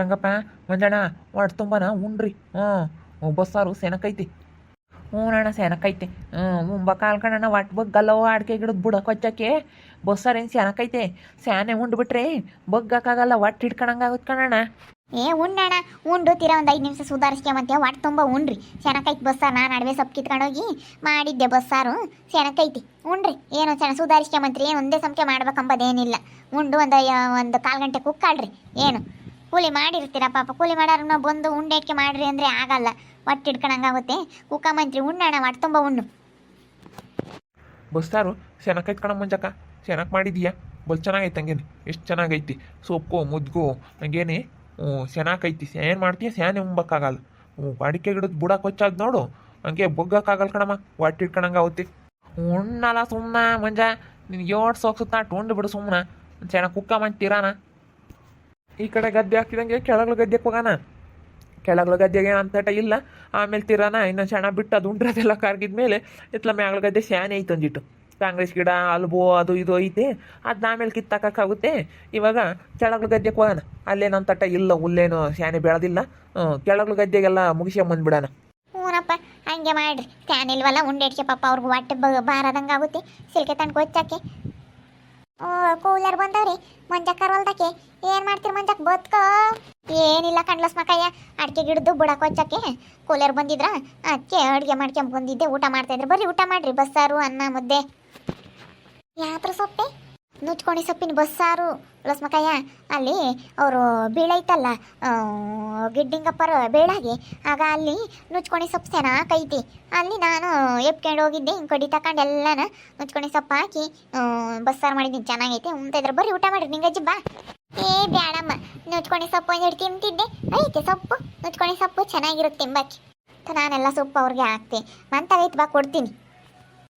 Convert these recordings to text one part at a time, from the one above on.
ರಂಗಪ್ಪ, ಮಂಜಣ್ಣ ಒಟ್ಟು ತುಂಬನ ಉಣ್ರಿ. ಹ್ಞೂ ಬಸ್ಸಾರು ಸೆನಕೈತಿ ಹ್ಞೂ ಅಣ್ಣ ಸೆನಕೈತೆ ಹ್ಞೂ ಕಾಲ್ಕಣ್ಣ ಒಟ್ಟು ಬಗ್ಗಲ್ಲವ ಅಡಿಕೆ ಗಿಡದ ಬುಡಕ್ಕೆ ಕೊಚ್ಚಕ್ಕೆ ಬಸ್ಸಾರು ಏನು ಸೆನಕೈತೆ ಸ್ಯಾನೆ ಉಂಡ್ಬಿಟ್ರೆ ಬಗ್ಗಕ್ಕಾಗಲ್ಲ ಒಟ್ಟು ಹಿಡ್ಕೊಳಂಗಾಗುತ್ತೆ ಕಣಣ್ಣ. ಏ ಉಂಡಣ ಉಂಡು, ತೀರ ಒಂದು ಐದು ನಿಮಿಷ ಸುಧಾರಿಸ್ಕೊಂಬಂತೆ ಒಟ್ಟು ತುಂಬ ಉಣ್ರಿ. ಸೆನಕೈತಿ ಬಸ್ಸಾರು ನಾನು ನಡುವೆ ಸೊಪ್ಪು ಕಿತ್ಕೊಂಡೋಗಿ ಮಾಡಿದ್ದೆ ಬಸ್ಸಾರು ಸೆನಕೈತಿ ಉಣ್ರಿ, ಏನು ಚೆನ್ನ ಸುಧಾರಿಸ್ಕೊಂಬಂತ್ರಿ ಏನು ಒಂದೇ ಸಂಖ್ಯೆ ಮಾಡ್ಬೇಕಂಬದೇನಿಲ್ಲ. ಉಂಡು ಒಂದು ಒಂದು ಕಾಲು ಗಂಟೆ ಕುಕ್ಕಾಳ್ರಿ ಏನು. ಕೂಲಿ ಮಾಡಿರ್ತೀರ ಪಾಪ, ಕೂಲಿ ಮಾಡೋರನ್ನ ಬಂದು ಉಂಡೆಕ್ಕೆ ಮಾಡ್ರಿ ಅಂದರೆ ಆಗಲ್ಲ. ಒಟ್ಟು ಹಿಡ್ಕೊಳಂಗಾಗುತ್ತೆ ಕುಕ್ಕಂಬಂತ್ರಿ ಉಣ್ಣಣ ಒಟ್ಟು ತುಂಬ ಉಣ್ಣು. ಬಸ್ತಾರು ಸೆನಕ್ಕೆ ಕಣ ಮಂಜಕ್ಕ ಸೆನಕ್ಕೆ ಮಾಡಿದೀಯಾ? ಬಲ್ ಚೆನ್ನಾಗೈತೆ ಹಂಗೇನೆ. ಎಷ್ಟು ಚೆನ್ನಾಗೈತಿ. ಸೊಪ್ಪು, ಮುದ್ಗು, ಹಂಗೇನೆ. ಹ್ಞೂ ಸೆನಾಕೈತಿ ಏನು ಮಾಡ್ತೀಯ? ಸ್ಯಾನೆ ಉಂಬಕ್ಕಾಗಲ್ಲ. ಹ್ಞೂ ಅಡಿಕೆ ಗಿಡದ ಬುಡಕ್ಕೆ ಹೊಚ್ಚಾದ ನೋಡು. ಹಂಗೆ ಬೊಗ್ಗಕ್ಕಾಗಲ್ಲ ಕಣಮ್ಮ. ಒಟ್ಟು ಇಟ್ಕೊಳಂಗಾಗುತ್ತೆ ಉಣ್ಣಲ್ಲ ಸುಮ್ಮನ ಮಂಜ. ನಿನ್ಗೆ ಏಳು ಸೋಕ್ಸುತ್ತಾ ಉಂಡು ಬಿಡು ಸುಮ್ಮನ ಚೆನ್ನಾಗಿ ಕುಕ್ಕ ಮಂತೀರಾನ ಈ ಕಡೆ ಗದ್ದೆ ಹಾಕಿದಂಗೆ ಕೆಳಗಳು ಗದ್ದೆಗೆ ಹೋಗೋಣ. ಕೆಳಗಳ ಗದ್ದೆಗೆ ಅಂತಟ ಇಲ್ಲ. ಆಮೇಲೆ ತಿರಾನ ಇನ್ನು ಚೆನ್ನಾಗಿ ಬಿಟ್ಟು ಅದು ಉಂಡ್ರದೆಲ್ಲ ಕಾರ್ಗಿದ ಮೇಲೆ ಇತ್ಲ ಮ್ಯಾಗಳ ಗದ್ದೆ ಸ್ಯಾನೆ ಐತೆ ಅಂದಿಟ್ಟು ಕಾಂಗ್ರೆಸ್ ಗಿಡ, ಅಲ್ಬೋ, ಅದು ಇದು ಐತೆ. ಅದನ್ನ ಆಮೇಲೆ ಕಿತ್ತಾಕಾಗುತ್ತೆ ಇವಾಗ ಕೆಳಗ್ಲು ಗದ್ದೆಗೆ ಹೋಗೋಣ. ಅಲ್ಲೇನು ಅಂತಟ ಇಲ್ಲ, ಹುಲ್ಲೇನು ಸ್ಯಾನೆ ಬೆಳೆದಿಲ್ಲ. ಕೆಳಗ್ಲು ಗದ್ದೆಗೆಲ್ಲ ಮುಗಿಸ್ಕೊಂಬಂದ್ಬಿಡೋಣ ಹ್ಞೂನಪ್ಪ ಹಂಗೆ ಮಾಡ್ರಿ. ಫ್ಯಾನ್ ಇಲ್ವಲ್ಲ, ಉಂಡೆಡ್ಕೆ ಪಾಪ ಅವ್ರಿಗೆ ಹೊಟ್ಟೆ ಬ ಆಗುತ್ತೆ ಸಿಲ್ಕೆ ಕೂಲರ್ ಬಂದವ್ರಿ? ಮಂಜಕ್ಕಾರ ಹೊಲ್ದಕ್ಕೆ. ಏನ್ ಮಾಡ್ತೀರಿ ಮಂಜಕ್, ಬದ್ಕೋ. ಏನಿಲ್ಲ ಕಣ್ಲಸ್ ಮಕ್ಕಯ್ಯ ಅಡ್ಕೆ ಗಿಡದ್ದು ಬುಡಕ್ ಹೊಚ್ಚಕ್ಕೆ. ಕೂಲರ್ ಬಂದಿದ್ರ, ಅದಕ್ಕೆ ಅಡ್ಗೆ ಮಾಡ್ಕೊಂಡ್ ಬಂದಿದ್ದೆ ಊಟ ಮಾಡ್ತಾ ಇದ್ರು. ಬರ್ರಿ, ಊಟ ಮಾಡ್ರಿ. ಬಸ್ಸಾರು, ಅನ್ನ, ಮುದ್ದೆ. ಯಾತ್ರ ಸೊಪ್ಪೆ? ನುಚ್ಕೊಣಿ ಸೊಪ್ಪಿನ ಬಸ್ಸಾರು ಲಸ್ಮಕಯ್ಯ ಅಲ್ಲಿ ಅವರು ಬೀಳೈತಲ್ಲ ಗಿಡ್ಡಿಂಗಪ್ಪರ ಬೀಳಾಗಿ, ಆಗ ಅಲ್ಲಿ ನುಚ್ಕೊಂಡು ಸೊಪ್ಪು ಕೈತಿ. ಅಲ್ಲಿ ನಾನು ಎಪ್ಕೊಂಡು ಹೋಗಿದ್ದೆ, ಹಿಂಗೆ ಕಡಿ ತಕೊಂಡು ಎಲ್ಲನ ನುಚ್ಕೊಂಡು ಸೊಪ್ಪು ಹಾಕಿ ಬಸ್ಸಾರು ಮಾಡಿದ್ದೀನಿ ಚೆನ್ನಾಗೈತೆ ಉಂತಿದ್ರೆ ಬರ್ರಿ, ಊಟ ಮಾಡಿರಿ ನಿಂಗಜ್ಜಿ ಬಾ. ಏ, ಬ್ಯಾಡಮ್ಮ, ನುಚ್ಕೊಂಡು ಸೊಪ್ಪು ಒಂದು ಹಿಡ್ದು ತಿಂತಿದ್ದೆ. ಐತೆ ಸೊಪ್ಪು, ನುಚ್ಕೊಂಡು ಸೊಪ್ಪು ಚೆನ್ನಾಗಿರುತ್ತೆ ತಿಂಬಕ್ಕೆ ನಾನೆಲ್ಲ ಸೊಪ್ಪು ಅವ್ರಿಗೆ ಹಾಕ್ತೆ. ಮಂತಾಗೈತೆ ಬಾ, ಕೊಡ್ತೀನಿ.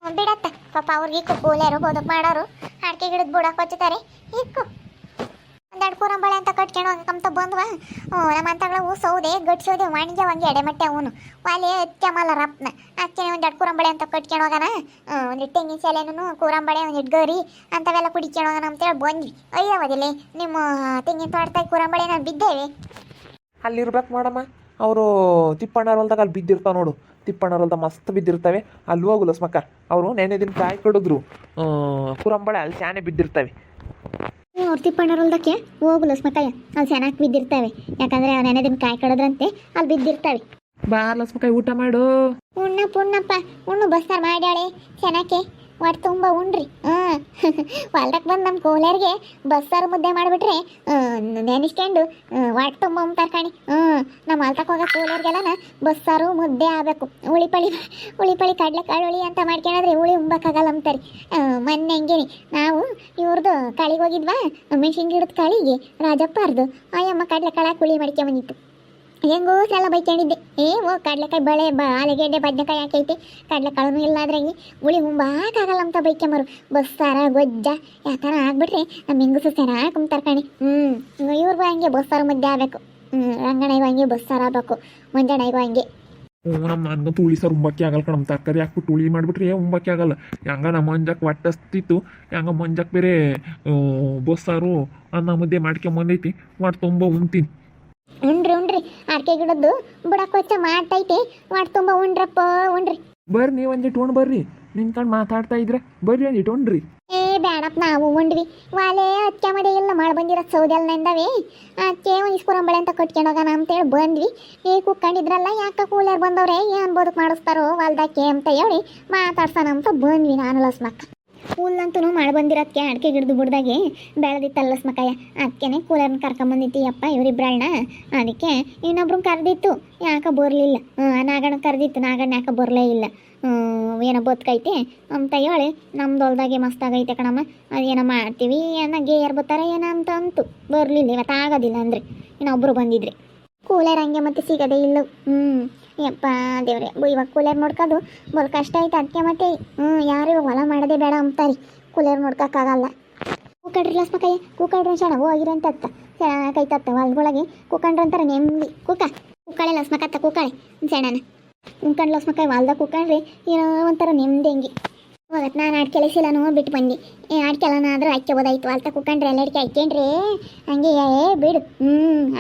ಬಿಡತ್ತ. ಪಾಪ ಅವ್ರಿಗೆ ಇಕ್ಕು ಬದುಕು ಮಾಡೋರು. ಅಡಿಕೆ ಗಿಡದ ಬುಡಕ್ಕೆ ಹಚ್ಚುತ್ತಾರೆ ಇಕ್ಕು ಒಂದೆರಡು ಕೂರಂಬಳೆ ಅಂತ ಕಟ್ಕೊಂಡು ಹಂಗಂತ ಬಂದ್ವ. ಹ್ಞೂ ನಮ್ಮ ಅಂತಗಳ ಹೂ ಸೌದೆ ಗಟ್ಸೋದೆ ವಾಣಿಜ್ಯ ಹಂಗೆ ಎಡೆಮಟ್ಟೆ ಅವನು. ವಾಲೆ ಅತ್ಯಮಲ್ಲ ರಪ್ನ. ಅದಕ್ಕೆ ಒಂದೆರಡು ಕೂರಂಬಳೆ ಅಂತ ಕಟ್ಕೊಂಡು ಹೋಗೋಣ ಒಂದು ತೆಂಗಿನ ಸೆಲೆನೂ ಕೂರಂಬಳೆ ಒಂದು ಗರಿ ಅಂಥವೆಲ್ಲ ಕುಡಿಕೊಂಡು ಹೋಗೋಣ ಅಂತೇಳಿ ಬಂದ್ವಿ. ಅಯ್ಯವದಿಲ್ಲ ನಿಮ್ಮ ತೆಂಗಿನ ತೋಟದಾಗ ಕೂರಂಬಳೆ ನಾನು ಬಿದ್ದೇವೆ. ಅಲ್ಲಿರ್ಬೇಕು ಮಾಡಮ್ಮ. ಅವರು ತಿಪ್ಪಣ್ಣರ ಹೊಲ್ದಾಗ ಅಲ್ಲಿ ಬಿದ್ದಿರ್ತಾವೆ ನೋಡು. ತಿಪ್ಪಣ್ಣರ ಹೊಲ್ದಾಗ ಮಸ್ತ್ ಬಿದ್ದಿರ್ತವೆ. ಅಲ್ಲಿ ಹೋಗು ಲಸ್ಮಕ್ಕ. ಅವರು ನೆನೆ ದಿನ ಕಾಯಿ ಕಡಿದ್ರು. ಕುರಂಬಳೆ ಅಲ್ಲಿ ಶಾನೆ ಬಿದ್ದಿರ್ತವೆ. ಅವ್ರ ತಿಪ್ಪಣ್ಣರಲ್ದಕ್ಕೆ ಹೋಗು ಲಸ್ಮಕ್ಕಯ್ಯ ಅಲ್ಲಿ ಚೆನ್ನಾಗಿ ಬಿದ್ದಿರ್ತವೆ. ಯಾಕಂದ್ರೆ ನೆನೆ ದಿನ ಕಾಯಿ ಕಡದ್ರಂತೆ ಅಲ್ಲಿ ಬಿದ್ದಿರ್ತವೆ. ಬಾ ಲಸ್ಮಕ್ಕ ಊಟ ಮಾಡು. ಉಣ್ಣ ಪುಣ್ಣಪ್ಪ ಉಣ್ಣು ಬಸ್ಸಾರ್ ಮಾಡ್ಯಾಳೆ ಚೆನ್ನಾಕೆ ಒಟ್ಟು ತುಂಬ ಉಣ್ರಿ. ಹೊಲ್ದಕ್ಕೆ ಬಂದು ನಮ್ಮ ಕೋಲಾರಿಗೆ ಬಸ್ಸಾರು ಮುದ್ದೆ ಮಾಡಿಬಿಟ್ರೆ ನೆನೆಸ್ಕೊಂಡು ಒಟ್ಟು ತುಂಬ ಉಮ್ತಾರೆ ಹ್ಮ್ ಹ್ಞೂ ನಮ್ಮ ಹೊಲ್ದಕ್ಕೆ ಹೋಗೋ ಕೋಲಾರಿಗೆಲ್ಲ ಬಸ್ಸಾರು ಮುದ್ದೆ ಆಗಬೇಕು. ಉಳಿಪಳಿ ಉಳಿಪಳಿ ಕಡಲೆಕಾಳು ಉಳಿ ಅಂತ ಮಾಡ್ಕೊಂಡ್ರೆ ಹುಳಿ ಉಂಬಕ್ಕಾಗಲ್ಲ ಅಂತಾರೆ ಮೊನ್ನೆ ಹಂಗೇನಿ. ನಾವು ಇವ್ರದ್ದು ಕಾಳಿಗೆ ಹೋಗಿದ್ವಾ ಮೆಣಸಿನ ಗಿಡದ ಕಾಳಿಗೆ ರಾಜಪ್ಪಾರ್ದು. ಅಯ್ಯಮ್ಮ ಕಡಲೆಕಾಳು ಹುಳಿ ಮಾಡ್ಕೊಂಬಂದಿತ್ತು ಹೆಂಗೋ ಸಲ ಬೈಕೊಂಡಿದ್ದೆ ಏ, ಓ, ಕಡ್ಲೆಕಾಯಿ ಬಳೆ ಆಲೂಗೆಡ್ಡೆ, ಬದನೆಕಾಯಿ ಹಾಕೈತಿ ಕಡಲೆಕಾಳು ಇಲ್ಲ ಅದ್ರಾಗಿ ಉಳಿ ಮುಂಬಾಕಾಗಲ್ಲ ಅಂತ ಬೈಕೊಂಬರು ಬಸ್ಸಾರ ಗೊಜ್ಜ ಯಾತರ ಆಗ್ಬಿಟ್ರೆ ನಮ್ಮ ಹೆಂಗಸು ಚೆನ್ನಾಗಿ ಕುಂತಾರ ಕಣಿ. ಹ್ಞೂ ಇವ್ರಿಗೂ ಹಂಗೆ ಬಸ್ಸಾರು ಮುದ್ದೆ ಆಗಬೇಕು. ಹ್ಞೂ ರಂಗಣ್ಣಗೂ ಹಂಗೆ ಬಸ್ಸಾರು ಆಗಬೇಕು. ಮಂಜಣ್ಣಗೂ ಹಂಗೆ. ಹ್ಞೂ ನಮ್ಮ ನನಗಂತೂ ಉಳಿ ಸರ್ ಉಂಬಕ್ಕೆ ಆಗಲ್ಲ ಕಣ ತರಕಾರಿ ಹಾಕ್ಬಿಟ್ಟು ಉಳಿ ಮಾಡಿಬಿಟ್ರೆ ಉಂಬಕ್ಕೆ ಆಗಲ್ಲ. ಹೆಂಗ ನಮ್ಮ ಮಂಜಕ್ಕೆ ಒಟ್ಟಸ್ತಿತ್ತು ಹೆಂಗ ಮಂಜಕ್ಕೆ ಬೇರೆ ಬಸ್ಸಾರು ಅನ್ನ ಮುದ್ದೆ ಮಾಡ್ಕೊಂಬಂದೈತಿ. ಮಾಡಿ ತುಂಬ ಉಣ್ತೀನಿ ಉಣ್ರಿ ಉಂಡ್ರಿ. ಅಡಿಕೆ ಗಿಡದ್ದು ಬುಡಕ್ಕೆ ವಚ್ಚ ಮಾಡ್ತೈತೆ. ಮಾಡಿ ತುಂಬ ಉಂಡ್ರಪ್ಪ ಉಂಡ್ರಿ. ಬರ್ರಿ ನೀವು ಒಂದಿಟ್ಟು ಉಣ್ ಬರ್ರಿ. ನಿಂತ್ಕೊಂಡು ಮಾತಾಡ್ತಾ ಇದ್ರೆ ಬರ್ರಿ ಒಂದಿಟ್ಟು ಉಣ್ರಿ ಏ ಬೇಡಪ್ಪ ನಾವು ಉಂಡ್ವಿ. ವಾಲೆ ಅಕ್ಕೆ ಮಡಿ ಇಲ್ಲ ಮಾಡಿ ಬಂದಿರೋ ಸೌದೆಲ್ನಿಂದವೇ ಅಕ್ಕೆ ಒಂದು ಇಸ್ಕೊರಂಬಳೆ ಅಂತ ಕಟ್ಕೊಂಡು ಹೋಗೋಣ ಅಂತೇಳಿ ಬಂದ್ವಿ. ಏ ಕುಕ್ಕಂಡಿದ್ರಲ್ಲ ಯಾಕ ಕೂಲರ್ ಬಂದವ್ರೆ? ಏನು ಬದುಕು ಮಾಡಿಸ್ತಾರೋ ವಾಲ್ದಾಕೆ ಅಂತ ಹೇಳಿ ಮಾತಾಡ್ಸೋಣ ಅಂತ ಬಂದ್ವಿ ನಾನು ಲಸ್ಮಕ್ಕ. ಹುಲ್ಲಂತೂ ಮಾಡಿ ಬಂದಿರೋದಕ್ಕೆ ಅಡಿಕೆ ಗಿಡದು ಬಿಡ್ದಾಗೆ ಬೆಳೆದಿತ್ತಲ್ಲ ಸ್ಮಕಯ್ಯ ಅದಕ್ಕೆ ಕೂಲರ್ನ ಕರ್ಕೊಂಬಂದಿತ್ತೀಯಪ್ಪ ಇವರಿಬ್ರಣ್ಣ ಅದಕ್ಕೆ ಇನ್ನೊಬ್ರು ಕರೆದಿತ್ತು. ಯಾಕೆ ಬರಲಿಲ್ಲ? ನಾಗಣ್ಣ ಕರೆದಿತ್ತು. ನಾಗಣ್ಣ ಯಾಕೆ ಬರಲೇ ಇಲ್ಲ? ಏನೋ ಬದುಕೈತೆ. ಅಂತ ಹೇಳಿ ನಮ್ದು ಹೊಲ್ದಾಗೆ ಮಸ್ತಾಗೈತೆ ಕಣಮ್ಮ. ಅದೇನೋ ಮಾಡ್ತೀವಿ, ಏನೋ ಗೇಯರ್ ಬರ್ತಾರೆ ಏನೋ ಅಂತ ಅಂತು. ಬರಲಿಲ್ಲ ಇವತ್ತು ಆಗೋದಿಲ್ಲ ಅಂದರೆ. ಇನ್ನೊಬ್ರು ಬಂದಿದ್ರೆ. ಕೂಲರ್ ಹಂಗೆ ಮತ್ತೆ ಸಿಗೋದೇ ಇಲ್ಲ. ಹ್ಞೂ ಯಪ್ಪ ದೇವ್ರೆ ಇವಾಗ ಕೂಲರ್ ನೋಡ್ಕೋದು ಬಲ್ ಕಷ್ಟ ಐತೆ ಅದಕ್ಕೆ ಮತ್ತೆ ಹ್ಞೂ ಯಾರು ಇವಾಗ ಹೊಲ ಮಾಡೋದೇ ಬೇಡ ಅಂತಾರೆ. ಕೂಲರ್ ನೋಡ್ಕೋಕ್ಕಾಗಲ್ಲ ಕೂಕಡ್ರಿ ಲಸ್ಮಕಯ್ಯ ಕೂಕಂಡ್ರೆ ಶಣ ಹೋಗಿರಿ ಅಂತ ಅತ್ತ. ತತ್ತ, ಹೊಲ್ದೊಳಗೆ. ಕೂಕಂಡ್ರೆ ಅಂತಾರೆ, ನೆಮ್ಮದಿ. ಕೂಕ. ಕೂಕಳೆ ಲಸ್ಮಕತ್ತ ಕೂಕಳೆ. ಸೆಣನ ಉಂಕಂಡು ಲಸ್ಮಕಾಯಿ ಹೊಲ್ದಾಗ ಕೂಕಂಡ್ರೆ ಏನೋ ಒಂಥರ ನೆಮ್ಮದಿ ಹಂಗೆ. ಹೋಗತ್ ನಾನು ಆಡ್ ಕೆಲಸಿಲ್ಲನು ಬಿಟ್ಟು ಬಂದು. ಏ ಆಡ್ ಕೆಲನ ಆದ್ರೆ ಹಾಕ್ಕೋಬೋದಾಯ್ತು ಬೋದಾಯ್ತು ಅಲ್ತ ಕುಕ್ಕಂಡ್ರೆ ಎಲ್ಲಡಿಕೆ ಅಕ್ಕೇನ್ರಿ ಹಂಗೆ, ಏ ಬಿಡು. ಹ್ಞೂ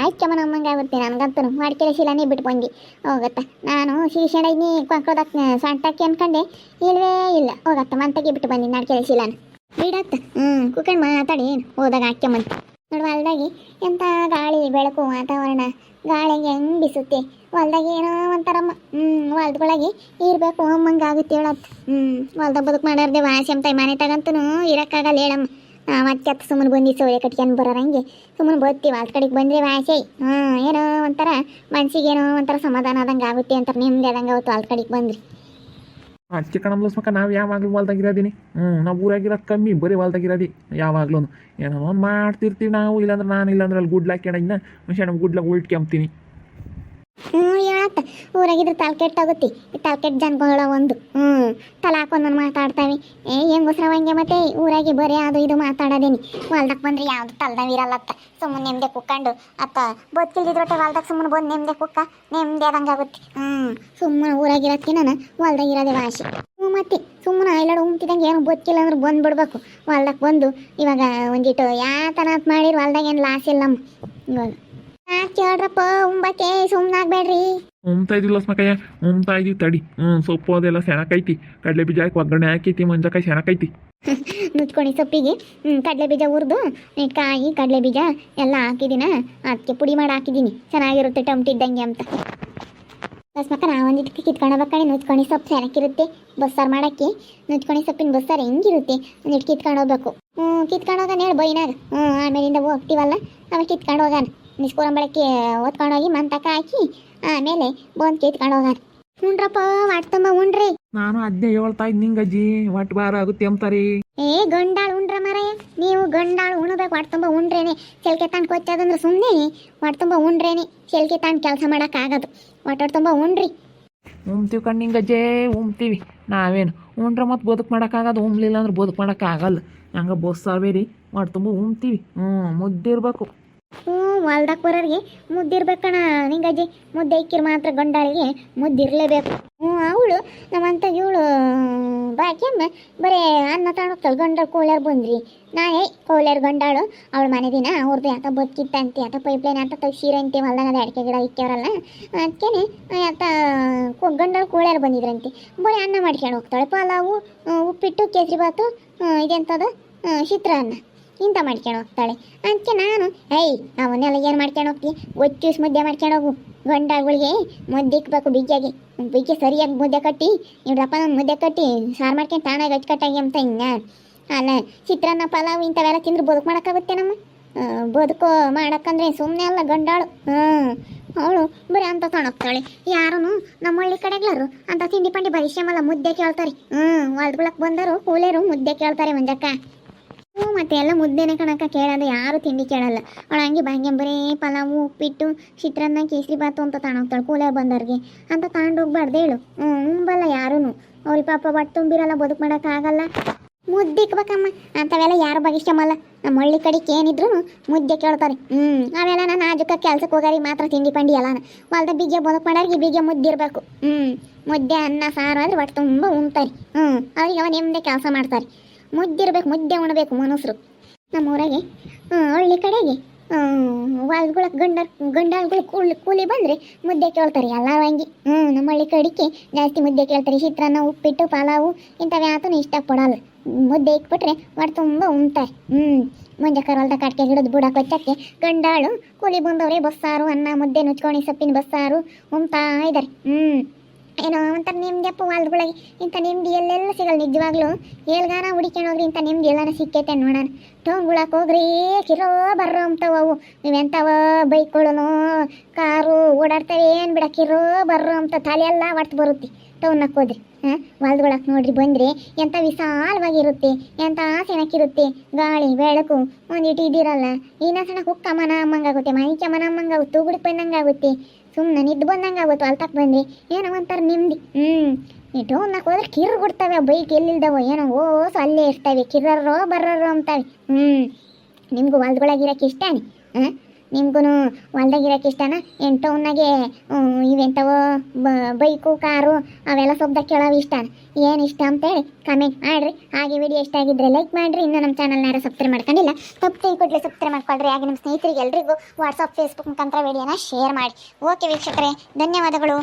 ಆಯ್ಕೆ ನಮ್ಮಂಗೆ ಆಗುತ್ತೆ. ನನಗಂತೂ ಆಡ್ ಕೆಲಸಿಲ್ಲನೇ ಬಿಟ್ಟು ಬಂದು. ಹೋಗತ್ತ. ನಾನು ಸಿಗಿಸ್ಕೊಂಡೀನಿ ಕೊಂಕೊದಕ್ಕೆ ಸಣ್ಟಕ್ಕೆ ಅನ್ಕೊಂಡೆ. ಇಲ್ವೇ ಇಲ್ಲ. ಹೋಗತ್ತ ಮಂತಗೆ ಬಿಟ್ಟು ಬನ್ನಿ ನಾಡ್ ಕೆಲಸಿಲ್ಲನ ಬಿಡತ್ತ. ಹ್ಞೂ ಕುಕ್ಕಂಡು ಮಾತಾಡಿ. ಹೋದಾಗ ಹಾಕ್ಯಮಂತ ನೋಡುವ ಹೊಲ್ದಾಗಿ ಎಂಥ ಗಾಳಿ, ಬೆಳಕು ವಾತಾವರಣ ಗಾಳಿಗೆ ಹೆಂಗೆ ಬಿಸುತ್ತೆ. ಹೊಲ್ದಾಗ ಏನೋ ಒಂಥರಮ್ಮ ಹ್ಞೂ ಹೊಲ್ದೊಳಗೆ ಇರಬೇಕು, ಅಮ್ಮಂಗೆ ಆಗುತ್ತೆ ಹೇಳತ್ತ ಹ್ಞೂ ಹೊಲ್ದಾಗ ಬದುಕು ಮಾಡೋರ್ದೆ ವಾಸಿ ಅಂತ ಮನೆ ತಗಂತೂ ಇರೋಕ್ಕಾಗಲ್ಲ ಹೇಳಮ್ಮ. ನಾವು ಅದಕ್ಕೆ ಸುಮ್ಮನೆ ಬಂದು ಸೋಯ ಕಟ್ಕೊಂಡು ಬರೋರಂಗೆ ಸುಮ್ಮನೆ ಬರ್ತೀವಿ, ಹೊಲ್ದ ಕಡೆಗೆ ಬಂದರೆ ವಾಸಿ. ಹಾಂ ಏನೋ ಒಂಥರ ಮನ್ಸಿಗೆ ಏನೋ ಒಂಥರ ಸಮಾಧಾನ ಆದಂಗೆ ಆಗುತ್ತೆ ಅಂತ ನೆಮ್ಮದಿ ಆದಂಗೆ ಅವತ್ತು ಹೊಲ್ದ ಕಡೆಗೆ ಬಂದ್ರಿ. ಅದಕ್ಕೆ ಕಣಮ್ಲಸ್ಮಕ ನಾವು ಯಾವಾಗಲೂ ಹೊಲ್ದಾಗಿರೋದೀನಿ ಹ್ಞೂ ನಾವು ಊರಾಗಿರೋದು ಕಮ್ಮಿ, ಬರೀ ಹೊಲ್ದಾಗಿರೋದಿ ಯಾವಾಗಲೂ ಏನೋ ಒಂದು ಮಾಡ್ತಿರ್ತೀವಿ ನಾವು, ಇಲ್ಲಾಂದ್ರೆ ನಾನು ಇಲ್ಲಾಂದ್ರೆ ಅಲ್ಲಿ ಗುಡ್ಲ ಹಾಕ್ಯಣ ಮನುಷ್ಯ ನಮ್ಮ ಗುಡ್ಲಾಗ ಉಲ್ಟ್ಕೊಂಬ್ತೀನಿ. ಹ್ಞೂ ಹೇಳತ್ತ ಊರಾಗಿದ್ರೆ ತಲೆ ಕೆಟ್ಟೋಗುತ್ತೆ ಈ ತಲೆ ಕೆಟ್ಟ ಜನಗಳ ಒಂದು. ಹ್ಞೂ ಹಾಕೊಂಡ್ ಮಾತಾಡ್ತಾವೆ. ಏ ಹೆಂಗಸ್ರವಂಗೆ ಮತ್ತೆ? ಊರಾಗಿ ಬರೀ ಅದು ಇದು ಮಾತಾಡೋದೇನಿ. ಹೊಲ್ದಾಗ ಬಂದ್ರೆ ಯಾವ್ದು ತಲ್ದಾವ್ ಇರಲ್ಲತ್ತ. ಸುಮ್ಮನೆ ನೆಮ್ಮದಿ ಕುಕ್ಕೊಂಡು. ಅತ್ತ ಬದುಕಿಲ್ದಿದ್ರೊಟ್ಟೆ ಹೊಲ್ದಾಗ ಸುಮ್ಮನೆ ಬಂದು ನೆಮ್ಮದಿ ಕುಕ್ಕ. ನೆಮ್ಮದಿ ಆದಂಗೆ ಆಗುತ್ತೆ. ಹ್ಞೂ, ಸುಮ್ಮನೆ ಊರಾಗಿರೋದಕ್ಕೆ ನಾನು. ಹೊಲ್ದಾಗ ಇರೋದೇ ವಾಸಿ. ಹ್ಞೂ, ಮತ್ತೆ? ಸುಮ್ಮನೆ ಐಲಾಡು ಉಮ್ತಿದಂಗೆ ಏನು ಬದುಕಿಲ್ಲ ಅಂದ್ರೆ ಬಂದ್ಬಿಡ್ಬೇಕು. ಹೊಲ್ದಾಗ ಬಂದು ಇವಾಗ ಒಂದಿಟ್ಟು ಯಾತನ ಮಾಡಿರು, ಹೊಲ್ದಾಗ ಏನು ಲಾಸ್ ಇಲ್ಲಮ್ಮ ಇವಾಗ ಕೇಳ್ರಪ್ಪ ಉಂಬಕ್ಕೆ ಸುಮ್ಮನಾಗ್ಬೇಡ್ರಿ ಉಮ್ತಾ ಇದೀವಿ ಲಸ್ಮಕಯ್ಯ ಉಮ್ತಾ ಇದೀವಿ ತಡಿ. ಹ್ಞೂ ಸೊಪ್ಪು ಅದೆಲ್ಲ ಸೆಣಕೈತಿ. ಕಡಲೆ ಬೀಜ ಹಾಕಿ ಒಗ್ಗರಣೆ ಹಾಕೈತಿ ಮಂಜಕಾಯಿ ಸೆಣಕೈತಿ. ನುಚ್ಕೊಣಿ ಸೊಪ್ಪಿಗೆ. ಕಡಲೆ ಬೀಜ ಹುರಿದು ಕಾಯಿ ಕಡಲೆ ಬೀಜ ಎಲ್ಲ ಹಾಕಿದಿನ ಅದಕ್ಕೆ ಪುಡಿ ಮಾಡಿ ಹಾಕಿದ್ದೀನಿ ಚೆನ್ನಾಗಿರುತ್ತೆ ಟೊಮಟಿ ಇದ್ದಂಗೆ ಅಂತ. ಬಸ್ಮಕ್ಕ ನಾ ಒಂದಿಟ್ಟು ಕಿತ್ಕೊಂಡು ನುಚ್ಕೊಂಡು ಸೊಪ್ಪು ಸೆಣಕಿರುತ್ತೆ. ಬಸ್ಸಾರು ಮಾಡೋಕ್ಕೆ. ನುಚ್ಕೊಣಿ ಸೊಪ್ಪಿನ ಬಸ್ಸಾರು ಹೆಂಗಿರುತ್ತೆ? ಒಂದಿಟ್ಟು ಕಿತ್ಕೊಂಡು ಹೋಗಬೇಕು. ಹ್ಞೂ ಕಿತ್ಕೊಂಡು ಹೋಗೋಣ ಹೇಳಿ ಬೈನಾಗ. ಹ್ಞೂ ಆಮೇಲಿಂದ ಹೋಗ್ತೀವಲ್ಲ ಆಮೇಲೆ ಕಿತ್ಕೊಂಡು ಹೋಗೋಣ ನಿಸ್ಕೂರಂಬಳಕ್ಕೆ ಓದ್ಕೊಂಡು ಹೋಗಿ ಮಂತಕ ಹಾಕಿ ಆಮೇಲೆ ಬೋನ್ ಕಿತ್ಕೊಂಡು ಹೋಗ ಉಂಡ್ರಪ್ಪ ವಾಟ್ ಉಂಡ್ರಿ? ನಾನು ಅದ್ನೇ ಹೇಳ್ತಾ ಇದ್ ನಿಂಗಜ್ಜಿ ಒಟ್ಟು ಬಾರ ಆಗುತ್ತೆ ಅಂತಾರಿ. ಏ ಗಂಡಾಳು ಉಂಡ್ರ ಮರಯ್ಯ ನೀವು ಗಂಡಾಳು ಉಣಬೇಕು ಒಟ್ಟು ಉಂಡ್ರೇನೆ. ಚೆಲ್ಕೆ ತಾಂಡ್ ಕೊಚ್ಚದಂದ್ರೆ ಸುಮ್ಮನೆ ಒಟ್ಟು ಉಂಡ್ರೇನೆ. ಚೆಲ್ಕೆ ತಾಂಡ್ ಕೆಲಸ ಮಾಡೋಕ್ಕಾಗದು ಹೊಟ್ಟೆ ತುಂಬ ಉಣ್ರಿ ಉಮ್ತೀವಿ ಕಣ್ಣಿಂಗ ಅಜ್ಜೆ ಉಮ್ತೀವಿ ನಾವೇನು ಉಂಡ್ರೆ ಮತ್ತೆ ಬದುಕು ಮಾಡೋಕ್ಕಾಗದು ಉಮ್ಲಿಲ್ಲ ಅಂದ್ರೆ ಬದುಕು ಮಾಡೋಕ್ಕಾಗಲ್ಲ ಹಂಗೆ ಹಂಗ ಬೇರೆ ಒಟ್ಟು ತುಂಬ ಉಮ್ತೀವಿ ಹ್ಞೂ ಮುದ್ದಿರ್ಬೇಕು. ಹ್ಞೂ, ಹೊಲ್ದಾಗ ಬರೋರಿಗೆ ಮುದ್ದಿರ್ಬೇಕಣ. ನಿಂಗಜ್ಜಿ, ಮುದ್ದೆ ಇಕ್ಕಿರ್ ಮಾತ್ರ ಗಂಡಾಳಿಗೆ ಮುದ್ದಿರಲೇಬೇಕು. ಹ್ಞೂ, ಅವಳು ನಮ್ಮಂತ ಇವಳು ಬಾಕಿಯಮ್ಮ ಬರೀ ಅನ್ನ ತಗೊಂಡೋಗ್ತಾಳೆ, ಗಂಡಳು ಕೋಳ್ಯಾರು ಬಂದ್ರಿ. ಏ ಕೋಳ್ಯಾರು ಗಂಡಾಳು, ಅವಳ ಮನೆ ದಿನ ಅವ್ರದ್ದು ಯಾತ ಬದುಕಿತ್ತಂತೆ ಯಾತ ಪೈಪ್ಲೈನ್ ಆತ ತೆಗ್ಸಿರಂತೆ ಹೊಲ್ದಾಗ ಅದು ಅಡಿಕೆ ಗಿಡ ಇಕ್ಕವ್ರಲ್ಲ ಅದಕ್ಕೇನೆ ಕೊ- ಗಂಡಳು ಕೋಳ್ಯಾರು ಬಂದಿದ್ರಂತೆ. ಬರೀ ಅನ್ನ ಮಾಡ್ಕೊಂಡು ಹೋಗ್ತಾಳೆ. ಪಲಾವು, ಉಪ್ಪಿಟ್ಟು ಕೇಸರಿಬಾತು ಇದೆಂಥದ್ದು ಚಿತ್ರಾನ್ನ. ಇಂಥ ಮಾಡ್ಕೊಂಡು ಹೋಗ್ತಾಳೆ. ಅದಕ್ಕೆ ನಾನು, ಏಯ್, ಅವನ್ನೆಲ್ಲ ಏನು ಮಾಡ್ಕೊಂಡು ಹೋಗ್ತೀನಿ ಒಚ್ಚೂಸ್ ಮುದ್ದೆ ಮಾಡ್ಕೊಂಡು ಹೋಗು. ಗಂಡಗಳಿಗೆ ಮುದ್ದೆ ಇಕ್ಬೇಕು ಬಿಗ್ಗೆಗೆ ಬಿಗ್ಗೆ ಸರಿಯಾಗಿ ಮುದ್ದೆ ಕಟ್ಟಿ ಇವ್ರಪ್ಪ ನಾನು ಮುದ್ದೆ ಕಟ್ಟಿ, ಸಾರು ಮಾಡ್ಕೊಂಡು ತಾನಾಗಿ ಅಚ್ಚುಕಟ್ಟಾಗಿ ಅಂತ ಇನ್ನ. ಅಲ್ಲ, ಚಿತ್ರಾನ್ನ, ಪಲಾವ್ ಇಂಥವೆಲ್ಲ ತಿಂದ್ರೆ ಬದುಕು ಮಾಡೋಕ್ಕಾಗುತ್ತೆ ನಮ್ಮ ಬದುಕು ಮಾಡಕ್ಕಂದ್ರೆ ಸುಮ್ಮನೆ ಅಲ್ಲ ಗಂಡಾಳು. ಹ್ಞೂ ಅವಳು ಬರೀ ಅಂತ ತಗೊಂಡೋಗ್ತಾಳೆ ಯಾರೂ ನಮ್ಮ ಹಳ್ಳಿ ಕಡೆಗ್ಲಾರು ಅಂತ ತಿಂಡಿ ಪಂಡಿ ಭವಿಷ್ಯಮಲ್ಲ ಮುದ್ದೆ ಕೇಳ್ತಾರೆ. ಹ್ಞೂ ಹೊಲ್ದೊಳಕ್ಕೆ ಬಂದರು ಕೂಲೇರು ಮುದ್ದೆ ಕೇಳ್ತಾರೆ ಮಂಜಕ್ಕ. ಹ್ಞೂ, ಮತ್ತೆ ಎಲ್ಲ ಮುದ್ದೆನೆ ಕಣಕ್ಕ, ಕೇಳೋದು ಯಾರು ತಿಂಡಿ ಕೇಳಲ್ಲ. ಅವಳು ಹಂಗೆ ಬಂಗೆ ಬರೀ ಪಲಾವು, ಉಪ್ಪಿಟ್ಟು, ಚಿತ್ರಾನ್ನ, ಕೇಸರಿ ಬಾತು ಅಂತ ತಾಣೋಗ್ತಾಳೆ ಕೂಲೆ ಬಂದವ್ರಿಗೆ. ಅಂತ ತಗೊಂಡೋಗ್ಬಾರ್ದು ಹೇಳು. ಹ್ಞೂ ಉಂಬಲ್ಲ ಯಾರೂ ಅವ್ರಿಗೆ ಪಾಪ ಹೊಟ್ಟೆ ತುಂಬಿರಲ್ಲ, ಬದುಕು ಮಾಡೋಕ್ಕಾಗಲ್ಲ ಮುದ್ದೆ ಇಕ್ಬೇಕಮ್ಮ. ಅಂಥವೆಲ್ಲ ಯಾರು ಬಗಿಷ್ಟಮಲ್ಲ ನಮ್ಮ ಹಳ್ಳಿ ಕಡೆಗೆ ಏನಿದ್ರು ಮುದ್ದೆ ಕೇಳ್ತಾರೆ. ಹ್ಞೂ, ಅವೆಲ್ಲ ನಾನು ಆಜುಕ ಕೆಲ್ಸಕ್ಕೆ ಹೋಗಾರಿ ಮಾತ್ರ ತಿಂಡಿ ಪಂಡಿ ಎಲ್ಲ ಹೊಲ್ದ ಬೀಜ ಬದುಕು ಮಾಡೋರಿಗೆ ಬೀಜ ಮುದ್ದೆ ಇರಬೇಕು. ಹ್ಞೂ, ಮುದ್ದೆ, ಅನ್ನ, ಸಾರು ಆದರೆ ಒಟ್ಟು ತುಂಬ ಉಣ್ತಾರೆ. ಹ್ಞೂ, ಅವ್ರಿಗೆ ಅವ ನೆಮ್ಮದಿ ಕೆಲಸ ಮಾಡ್ತಾರೆ. ಮುದ್ದೆ ಇರ್ಬೇಕು ಮುದ್ದೆ ಉಣಬೇಕು ಮನುಷ್ಯರು ನಮ್ಮ ಊರಾಗೆ ಹಳ್ಳಿ ಕಡೆಗೆ ವಾಲ್ಗಳ ಗಂಡ, ಗಂಡಾಳ್ಗಳು ಕೂಲಿ ಕೂಲಿ ಬಂದರೆ ಮುದ್ದೆ ಕೇಳ್ತಾರೆ, ಎಲ್ಲರೂ ಹಂಗೆ. ಹ್ಞೂ, ನಮ್ಮ ಹಳ್ಳಿ ಕಡೆಗೆ ಜಾಸ್ತಿ ಮುದ್ದೆ ಕೇಳ್ತಾರೆ, ಚಿತ್ರಾನ್ನ, ಉಪ್ಪಿಟ್ಟು, ಪಲಾವು, ಇಂಥವು ಯಾತನೂ ಇಷ್ಟಪಡಲ್ಲ. ಮುದ್ದೆ ಇಕ್ಬಿಟ್ರೆ ಹೊಟ್ಟೆ ತುಂಬ ಉಣ್ತಾರೆ. ಹ್ಞೂ ಮುಂಜೆ ಕರಲ್ದ ಕಟ್ಕೆ ಗಿಡದ ಬುಡ ಕೊಚ್ಚಕ್ಕೆ ಗಂಡಾಳು ಕೂಲಿ ಬಂದವ್ರೆ, ಬಸ್ಸಾರು, ಅನ್ನ, ಮುದ್ದೆ ನುಚ್ಕೊಂಡು, ಸೊಪ್ಪಿನ ಬಸ್ಸಾರು ಉಣ್ತಾ ಇದ್ದಾರೆ. ಹ್ಞೂ. ಏನೋ ಒಂಥರ ನೆಮ್ಮದಿಯಪ್ಪ ಹೊಲ್ದೊಳಗೆ ಇಂಥ ನೆಮ್ಮದಿ ಎಲ್ಲೆಲ್ಲ ಸಿಗಲ್ಲ ನಿಜವಾಗ್ಲೂ. ಏಳ್ಗಾನ ಹುಡಿಕೊಂಡು ಹೋಗ್ರಿ, ಇಂಥ ನೆಮ್ಮದಿ ಎಲ್ಲಾನ ಸಿಕ್ಕೈತೆ ನೋಡೋಣ. ಟೋಂಗುಳಕ್ಕೆ ಹೋಗ್ರಿ, ಕಿರೋ ಬರ್ರೋ ಅಂತವ ಅವು. ನೀವೆಂಥವ ಬೈಕ್ಗಳು ಕಾರು ಓಡಾಡ್ತವೆ ಏನು ಬಿಡ, ಕಿರೋ ಬರ್ರೋ ಅಂತ ತಲೆ ಎಲ್ಲ ಒಟ್ಟು ಬರುತ್ತೆ. ಟೌನಕ್ಕೆ ಹೋದ್ರಿ, ಹಾಂ? ಹೊಲ್ದೊಳಕ್ಕೆ ನೋಡ್ರಿ, ಬಂದರೆ. ಎಂಥ ವಿಶಾಲವಾಗಿರುತ್ತೆ, ಎಂಥ ಸೆಣಕಿರುತ್ತೆ. ಗಾಳಿ, ಬೆಳಕು ಒಂದಿಟ್ಟು ಇದಿರಲ್ಲ ಇನ್ನೂ ಸಣ್ಣ ಕುಕ್ಕ ಮನ ಅಮ್ಮಂಗಾಗುತ್ತೆ ಮೈಕ ಮನ ಅಮ್ಮಂಗಾಗುತ್ತೆ ತೂಗುಡಿ ಬಂದಂಗಾಗುತ್ತೆ ಸುಮ್ಮನೆ ನಿದ್ದು ಬಂದಂಗೆ ಆಗುತ್ತೆ ಅಲ್ತಕ್ಕೆ ಬಂದ್ರಿ ಏನೋ ಒಂಥರ ನಿಮ್ಮದಿ. ಹ್ಞೂ ಈ ಟೌನ್ನಕ್ಕೆ ಹೋದ್ರೆ ಕಿರು ಕೊಡ್ತವೆ ಬೈಕ್ ಎಲ್ಲಿಲ್ದವ, ಏನೋ ಓಸು ಅಲ್ಲೇ ಇರ್ತವೆ. ಕಿರ್ರರೋ ಬರ್ರರೋ ಅಂತವೆ. ಹ್ಞೂ ನಿಮಗೂ ಇರೋಕೆ ಇಷ್ಟನೇ? ಹಾಂ? ನಿಮ್ಗೂ ಹೊಲ್ದಾಗಿರೋಕೆ ಇಷ್ಟನಾ? ಎಂಟವನ್ನಾಗೆ ಇವೆಂತವೋ ಬೈಕು, ಕಾರು, ಅವೆಲ್ಲ ಸೊಬ್ದಾಗ ಕೇಳೋವು ಇಷ್ಟ ಏನು ಇಷ್ಟ ಅಂತೇಳಿ ಕಮೆಂಟ್ ಮಾಡಿರಿ. ಹಾಗೆ ವಿಡಿಯೋ ಇಷ್ಟ ಆಗಿದ್ರೆ ಲೈಕ್ ಮಾಡಿರಿ. ಇನ್ನೂ ನಮ್ಮ ಚಾನಲ್ನ ಯಾರು ಸಬ್ಸ್ಕ್ರೈಬ್ ಮಾಡ್ಕೊಂಡಿಲ್ಲ, ತಪ್ಪು ಕೊಡ್ಲಿ ಸಬ್ಸ್ಕ್ರೈಬ್ ಮಾಡ್ಕೊಳ್ರಿ. ಹಾಗೆ ನಮ್ಮ ಸ್ನೇಹಿತರಿಗೆ ಎಲ್ರಿಗೂ ವಾಟ್ಸಪ್ ಫೇಸ್ಬುಕ್ ಮುಖಾಂತರ ವಿಡಿಯೋನ ಶೇರ್ ಮಾಡಿ. ಓಕೆ ವೀಕ್ಷಕರೇ, ಧನ್ಯವಾದಗಳು.